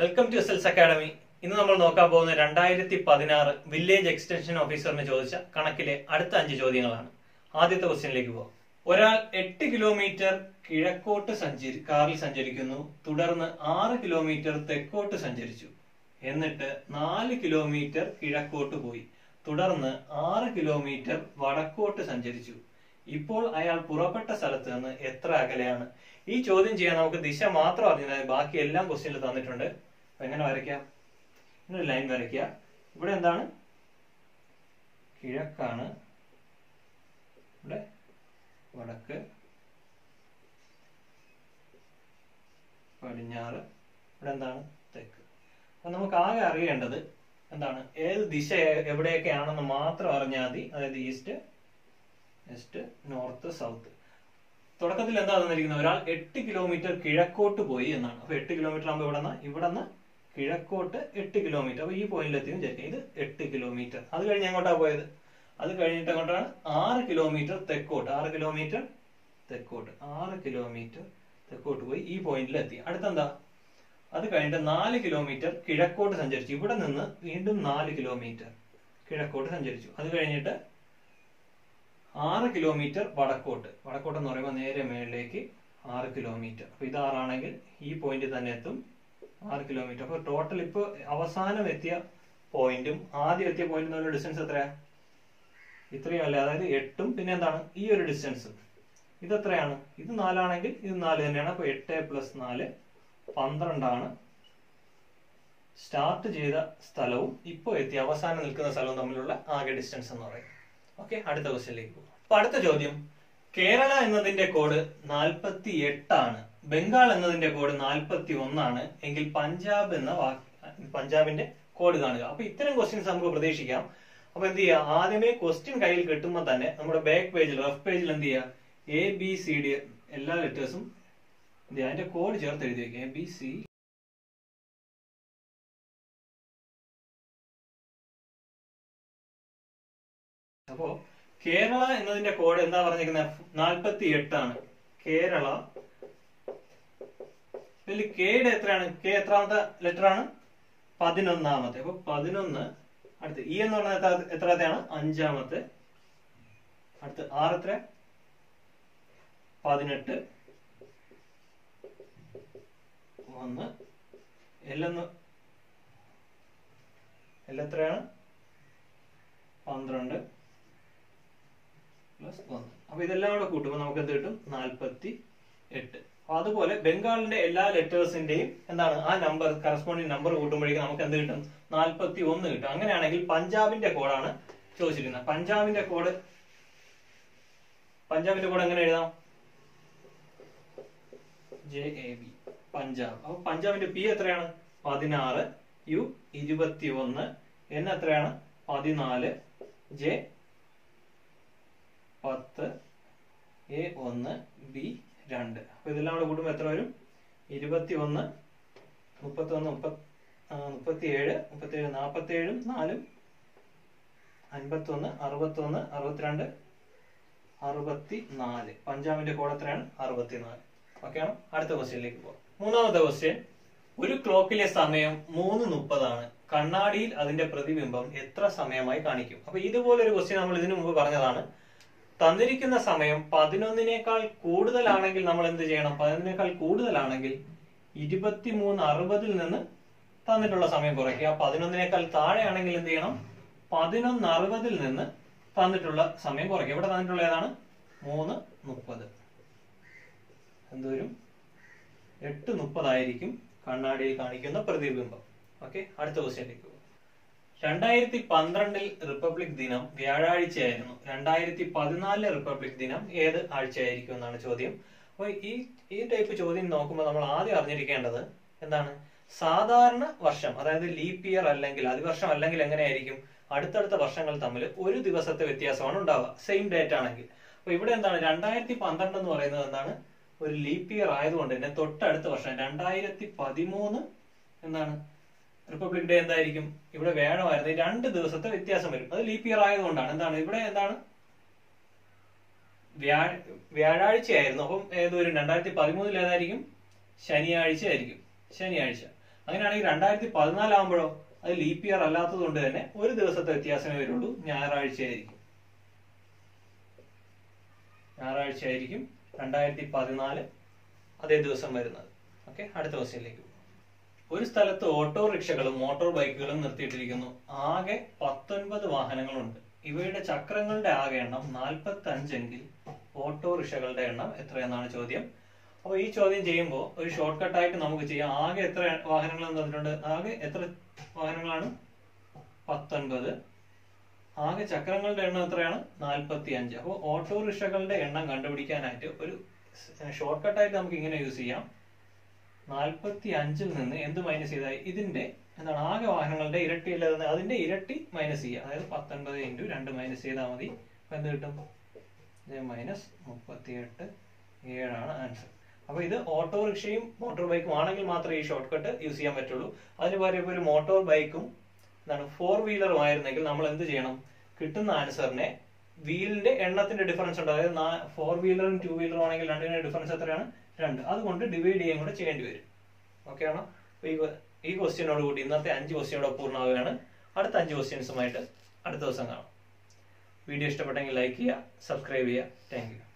Welcome to S Ls academy ഇന്ന് നമ്മൾ നോക്കാൻ പോകുന്ന രണ്ടായിരത്തി പതിനാറ് വില്ലേജ് എക്സ്റ്റൻഷൻ ഓഫീസറിന് ചോദിച്ച കണക്കിലെ അടുത്ത അഞ്ച് ചോദ്യങ്ങളാണ്. ആദ്യത്തെ ക്വസ്റ്റ്യനിലേക്ക് പോകാം ഒരാൾ എട്ട് കിലോമീറ്റർ കിഴക്കോട്ട് സഞ്ചരി കാറിൽ സഞ്ചരിക്കുന്നു. തുടർന്ന് ആറ് കിലോമീറ്റർ തെക്കോട്ട് സഞ്ചരിച്ചു. എന്നിട്ട് നാല് കിലോമീറ്റർ കിഴക്കോട്ട് പോയി. തുടർന്ന് ആറ് കിലോമീറ്റർ വടക്കോട്ട് സഞ്ചരിച്ചു. ഇപ്പോൾ അയാൾ പുറപ്പെട്ട സ്ഥലത്ത് നിന്ന് എത്ര അകലെയാണ്? ഈ ചോദ്യം ചെയ്യാൻ നമുക്ക് ദിശ മാത്രം അറിഞ്ഞാൽ ബാക്കി എല്ലാം ക്വസ്റ്റ്യനിൽ തന്നിട്ടുണ്ട്. അപ്പൊ എങ്ങനെ വരയ്ക്കാം ഇങ്ങനെ ലൈൻ വരയ്ക്കുക. ഇവിടെ എന്താണ്? കിഴക്കാണ് ഇവിടെ വടക്ക് പടിഞ്ഞാറ് ഇവിടെ എന്താണ്? തെക്ക്. അപ്പൊ നമുക്ക് ആകെ അറിയേണ്ടത് എന്താണ്? ഏത് ദിശ എവിടെയൊക്കെയാണെന്ന് മാത്രം അറിഞ്ഞാൽ മതി. അതായത് ഈസ്റ്റ് വെസ്റ്റ് നോർത്ത് സൗത്ത്. തുടക്കത്തിൽ എന്താ തന്നിരിക്കുന്നത്? ഒരാൾ എട്ട് കിലോമീറ്റർ കിഴക്കോട്ട് പോയി എന്നാണ്. അപ്പൊ എട്ട് കിലോമീറ്റർ ആകുമ്പോൾ ഇവിടെ നിന്ന് ഇവിടെ നിന്ന് കിഴക്കോട്ട് എട്ട് കിലോമീറ്റർ അപ്പൊ ഈ പോയിന്റിൽ എത്തിയെന്ന് വിചാരിക്കുക. ഇത് എട്ട് കിലോമീറ്റർ അത് കഴിഞ്ഞ് എങ്ങോട്ടാ പോയത്? അത് കഴിഞ്ഞിട്ട് എങ്ങോട്ടാണ്? ആറ് കിലോമീറ്റർ തെക്കോട്ട്. ആറ് കിലോമീറ്റർ തെക്കോട്ട്. ആറ് കിലോമീറ്റർ തെക്കോട്ട് പോയി ഈ പോയിന്റിൽ എത്തി. അടുത്തെന്താ? അത് കഴിഞ്ഞിട്ട് നാല് കിലോമീറ്റർ കിഴക്കോട്ട് സഞ്ചരിച്ചു. ഇവിടെ നിന്ന് വീണ്ടും നാല് കിലോമീറ്റർ കിഴക്കോട്ട് സഞ്ചരിച്ചു. അത് കഴിഞ്ഞിട്ട് ആറ് കിലോമീറ്റർ വടക്കോട്ട്. വടക്കോട്ട് എന്ന് പറയുമ്പോൾ നേരെ മേളിലേക്ക് ആറ് കിലോമീറ്റർ അപ്പൊ ഇത് ആറാണെങ്കിൽ ഈ പോയിന്റ് തന്നെ എത്തും. ആറ് കിലോമീറ്റർ അപ്പൊ ടോട്ടൽ ഇപ്പൊ അവസാനം എത്തിയ പോയിന്റും ആദ്യം എത്തിയ പോയിന്റും തമ്മിലുള്ള ഡിസ്റ്റൻസ് എത്രയാ? ഇത്രയും അല്ലേ? അതായത് എട്ടും പിന്നെ എന്താണ്? ഈ ഒരു ഡിസ്റ്റൻസ് ഇത് എത്രയാണ്? ഇത് നാലാണെങ്കിൽ ഇത് നാല് തന്നെയാണ്. അപ്പൊ എട്ട് പ്ലസ് നാല് പന്ത്രണ്ടാണ്. സ്റ്റാർട്ട് ചെയ്ത സ്ഥലവും ഇപ്പോ എത്തി അവസാനം നിൽക്കുന്ന സ്ഥലവും തമ്മിലുള്ള ആകെ ഡിസ്റ്റൻസ് എന്ന് പറയും. ഓക്കെ അടുത്ത ക്വസ്റ്റ്യനിലേക്ക് പോകും. അപ്പൊ അടുത്ത ചോദ്യം. കേരള എന്നതിന്റെ കോഡ് നാൽപ്പത്തി എട്ടാണ് ബംഗാൾ എന്നതിന്റെ കോഡ് നാൽപ്പത്തി ഒന്നാണ് എങ്കിൽ പഞ്ചാബ് എന്ന പഞ്ചാബിന്റെ കോഡ് കാണുക. അപ്പൊ ഇത്തരം ക്വസ്റ്റ്യൻസ് നമുക്ക് പ്രതീക്ഷിക്കാം. അപ്പൊ എന്ത് ചെയ്യുക ആദ്യമേ ക്വസ്റ്റ്യൻ കയ്യിൽ കിട്ടുമ്പോൾ തന്നെ നമ്മുടെ ബാക്ക് പേജിൽ റഫ് പേജിൽ എന്ത് ചെയ്യുക എ ബി സി ഡി എല്ലാ ലെറ്റേഴ്സും എന്ത് ചെയ്യുക അതിന്റെ കോഡ് ചേർത്ത് എഴുതി വെക്കുക. എ ബി സി അപ്പോ കേരള എന്നതിന്റെ കോഡ് എന്താ പറഞ്ഞിരിക്കുന്നത് നാൽപ്പത്തി എട്ടാണ് കേരള ഇതിൽ കെയുടെ എത്രയാണ്? കെ എത്രാമത്തെ ലെറ്റർ ആണ്? പതിനൊന്നാമത്തെ. അപ്പൊ പതിനൊന്ന് അടുത്ത് ഇ എന്ന് പറഞ്ഞ എത്ര എത്രാമത്തെയാണ്? അഞ്ചാമത്തെ. അടുത്ത് ആർ എത്ര? പതിനെട്ട്. ഒന്ന്. എല്ലെന്ന് എല്ലെത്രയാണ് പന്ത്രണ്ട്. പ്ലസ് ഒന്ന്. അപ്പൊ ഇതെല്ലാം കൂടെ കൂട്ടുമ്പോൾ നമുക്ക് എന്ത് കിട്ടും? നാൽപ്പത്തി എട്ട് അതുപോലെ ബംഗാളിന്റെ എല്ലാ ലെറ്റേഴ്സിന്റെയും എന്താണ് ആ നമ്പർ കറസ്പോണ്ടിങ് നമ്പർ കൂട്ടുമ്പോഴേക്കും നമുക്ക് എന്ത് കിട്ടും? നാൽപ്പത്തി ഒന്ന് കിട്ടും. അങ്ങനെയാണെങ്കിൽ പഞ്ചാബിന്റെ കോഡാണ് ചോദിച്ചിരിക്കുന്നത്. പഞ്ചാബിന്റെ കോഡ് പഞ്ചാബിന്റെ കോഡ് എങ്ങനെ എഴുതാം? J A B Punjab. അപ്പൊ പഞ്ചാബിന്റെ പി എത്രയാണ്? പതിനാറ്. യു ഇരുപത്തി ഒന്ന് എൻ എത്രയാണ്? പതിനാല്. ജെ പത്ത്. എ ഒന്ന്. ബി രണ്ട്. അപ്പൊ ഇതെല്ലാം കൂടെ കൂട്ടുമ്പോൾ എത്ര വരും? ഇരുപത്തി ഒന്ന് മുപ്പത്തി ഒന്ന് മുപ്പത്തി ഏഴ് മുപ്പത്തി ഏഴ് നാൽപ്പത്തി ഏഴും നാലും അൻപത്തി ഒന്ന് അറുപത്തി ഒന്ന് അറുപത്തിരണ്ട് അറുപത്തി നാല് പഞ്ചാബിന്റെ കോഡ് എത്രയാണ്? അറുപത്തിനാല്. ഓക്കെയാണ് അടുത്ത ക്വസ്റ്റ്യനിലേക്ക് പോകാം മൂന്നാമത്തെ ക്വസ്റ്റ്യൻ. ഒരു ക്ലോക്കിലെ സമയം മൂന്ന് മുപ്പതാണ്. കണ്ണാടിയിൽ അതിന്റെ പ്രതിബിംബം എത്ര സമയമായി കാണിക്കും? അപ്പൊ ഇതുപോലെ ഒരു ക്വസ്റ്റ്യൻ നമ്മൾ ഇതിനു മുമ്പ് പറഞ്ഞതാണ്. തന്നിരിക്കുന്ന സമയം പതിനൊന്നിനേക്കാൾ കൂടുതലാണെങ്കിൽ നമ്മൾ എന്ത് ചെയ്യണം? പതിനൊന്നിനേക്കാൾ കൂടുതലാണെങ്കിൽ ഇരുപത്തിമൂന്ന് അറുപതിൽ നിന്ന് തന്നിട്ടുള്ള സമയം കുറയ്ക്കുക. പതിനൊന്നിനേക്കാൾ താഴെയാണെങ്കിൽ എന്ത് ചെയ്യണം? പതിനൊന്ന് അറുപതിൽ നിന്ന് തന്നിട്ടുള്ള സമയം കുറയ്ക്കുക. ഇവിടെ തന്നിട്ടുള്ള ഏതാണ്? മൂന്ന് മുപ്പത്. എന്തോരും? എട്ട് മുപ്പതായിരിക്കും കണ്ണാടിയിൽ കാണിക്കുന്ന പ്രതിബിംബം. ഓക്കെ അടുത്ത ക്വസ്റ്റ്യനിലേക്ക് രണ്ടായിരത്തി പന്ത്രണ്ടിൽ റിപ്പബ്ലിക് ദിനം വ്യാഴാഴ്ചയായിരുന്നു. രണ്ടായിരത്തി പതിനാലിലെ റിപ്പബ്ലിക് ദിനം ഏത് ആഴ്ചയായിരിക്കും എന്നാണ് ചോദ്യം. അപ്പൊ ഈ ഈ ടൈപ്പ് ചോദ്യം നോക്കുമ്പോൾ നമ്മൾ ആദ്യം അറിഞ്ഞിരിക്കേണ്ടത് എന്താണ്? സാധാരണ വർഷം അതായത് ലീപ് ഇയർ അല്ലെങ്കിൽ അതിവർഷം അല്ലെങ്കിൽ എങ്ങനെയായിരിക്കും? അടുത്തടുത്ത വർഷങ്ങൾ തമ്മിൽ ഒരു ദിവസത്തെ വ്യത്യാസമാണ് ഉണ്ടാവുക. സെയിം ഡേറ്റ് ആണെങ്കിൽ. അപ്പൊ ഇവിടെ എന്താണ്? രണ്ടായിരത്തി പന്ത്രണ്ട് എന്ന് പറയുന്നത് എന്താണ്? ഒരു ലീപ് ഇയർ ആയതുകൊണ്ട് തന്നെ തൊട്ടടുത്ത വർഷം രണ്ടായിരത്തി പതിമൂന്ന് എന്താണ്? റിപ്പബ്ലിക് ഡേ എന്തായിരിക്കും? ഇവിടെ വ്യാഴമായിരുന്നു ഈ രണ്ട് ദിവസത്തെ വ്യത്യാസം വരും. അത് ലീപ് ഇയർ ആയതുകൊണ്ടാണ്. എന്താണ്? ഇവിടെ എന്താണ്? വ്യാഴ വ്യാഴാഴ്ചയായിരുന്നു. അപ്പം ഏതൊരു രണ്ടായിരത്തി പതിമൂന്നിൽ ഏതായിരിക്കും? ശനിയാഴ്ച ആയിരിക്കും ശനിയാഴ്ച. അങ്ങനെയാണെങ്കിൽ രണ്ടായിരത്തി പതിനാലാകുമ്പോഴോ അത് ലീപ്പ് ഇയർ അല്ലാത്തത് കൊണ്ട് തന്നെ ഒരു ദിവസത്തെ വ്യത്യാസമേ വരുള്ളൂ. ഞായറാഴ്ചയായിരിക്കും. ഞായറാഴ്ച ആയിരിക്കും രണ്ടായിരത്തി പതിനാല് അതേ ദിവസം വരുന്നത്. ഓക്കെ? അടുത്ത ക്വസ്റ്റ്യനിലേക്ക് ഒരു സ്ഥലത്ത് ഓട്ടോറിക്ഷകളും മോട്ടോർ ബൈക്കുകളും നിർത്തിയിട്ടിരിക്കുന്നു. ആകെ പത്തൊൻപത് വാഹനങ്ങളുണ്ട്. ഇവയുടെ ചക്രങ്ങളുടെ ആകെ എണ്ണം നാൽപ്പത്തി അഞ്ചെങ്കിൽ ഓട്ടോറിക്ഷകളുടെ എണ്ണം എത്രയെന്നാണ് ചോദ്യം. അപ്പോൾ ഈ ചോദ്യം ചെയ്യുമ്പോൾ ഒരു ഷോർട്ട് കട്ട് ആയിട്ട് നമുക്ക് ചെയ്യാം. ആകെ എത്ര വാഹനങ്ങൾ തന്നിട്ടുണ്ട് ആകെ എത്ര വാഹനങ്ങളാണ്? പത്തൊൻപത്. ആകെ ചക്രങ്ങളുടെ എണ്ണം എത്രയാണ്? നാൽപ്പത്തി അഞ്ച് അപ്പോൾ ഓട്ടോറിക്ഷകളുടെ എണ്ണം കണ്ടുപിടിക്കാനായിട്ട് ഒരു ഷോർട്ട് കട്ടായിട്ട് നമുക്ക് ഇങ്ങനെ യൂസ് ചെയ്യാം. നാൽപ്പത്തി അഞ്ചിൽ നിന്ന് എന്ത് മൈനസ് ചെയ്താൽ ഇതിന്റെ എന്താണ് ആകെ വാഹനങ്ങളുടെ ഇരട്ടി അല്ലാതെ അതിന്റെ ഇരട്ടി മൈനസ് ചെയ്യുക. അതായത് പത്തൊൻപത് ഇന്റു രണ്ട് മൈനസ് ചെയ്താൽ മതി. അപ്പൊ എന്ത് കിട്ടും? മൈനസ് മുപ്പത്തിയെട്ട് ഏഴാണ് ആൻസർ അപ്പോൾ ഇത് ഓട്ടോറിക്ഷയും മോട്ടോർ ബൈക്കും ആണെങ്കിൽ മാത്രമേ ഈ ഷോർട്ട് കട്ട് യൂസ് ചെയ്യാൻ പറ്റുള്ളൂ. അതിന് പകരം ഇപ്പോൾ ഒരു മോട്ടോർ ബൈക്കും എന്താണ് ഫോർ വീലറും ആയിരുന്നെങ്കിൽ നമ്മൾ എന്ത് ചെയ്യണം? കിട്ടുന്ന ആൻസറിനെ വീലിന്റെ എണ്ണത്തിന്റെ ഡിഫറൻസ് ഉണ്ട്. അതായത് ഫോർ വീലറും ടു വീലറും ആണെങ്കിൽ രണ്ടിന്റെ ഡിഫറൻസ് എത്രയാണ്? രണ്ട്. അതുകൊണ്ട് ഡിവൈഡ് ചെയ്യാൻ കൂടെ ചെയ്യേണ്ടി വരും. ഓക്കെ ആണോ? ഈ ക്വസ്റ്റ്യനോട് കൂടി ഇന്നത്തെ അഞ്ച് ക്വസ്റ്റ്യനോട് പൂർണമാവുകയാണ്. അടുത്ത അഞ്ച് ക്വസ്റ്റ്യൻസുമായിട്ട് അടുത്ത ദിവസം കാണാം. വീഡിയോ ഇഷ്ടപ്പെട്ടെങ്കിൽ ലൈക്ക് ചെയ്യുക സബ്സ്ക്രൈബ് ചെയ്യുക. Thank you